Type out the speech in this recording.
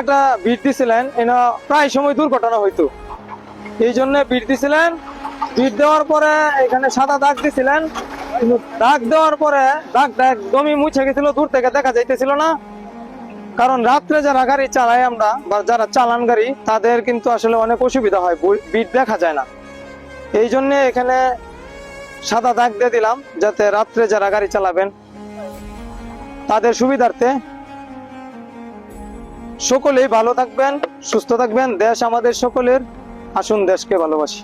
একটা বিট দিছিলেন, এনা প্রায় সময় দুর্ঘটনা হইতো। এই জন্য বিট দিছিলেন। বিট দেওয়ার পরে এখানে সাদা দাগ দিছিলেন। দাগ দেওয়ার পরে দাগটা একদমই মুছে গেছিল, দূর থেকে দেখা যাইতেছিল না। কারণ রাত্রে যারা গাড়ি চালাই আমরা, বা যারা চালান গাড়ি, তাদের কিন্তু আসলে অনেক অসুবিধা হয় বিট দেখা যায় না। এই জন্য এখানে সাদা দাগ দিয়ে দিলাম, যাতে রাত্রে যারা গাড়ি চালাবেন, তাদের সুবিধার্থে সকলেই ভালো থাকবেন সুস্থ থাকবেন। দেশ আমাদের সকলের আসুন দেশকে ভালোবাসি।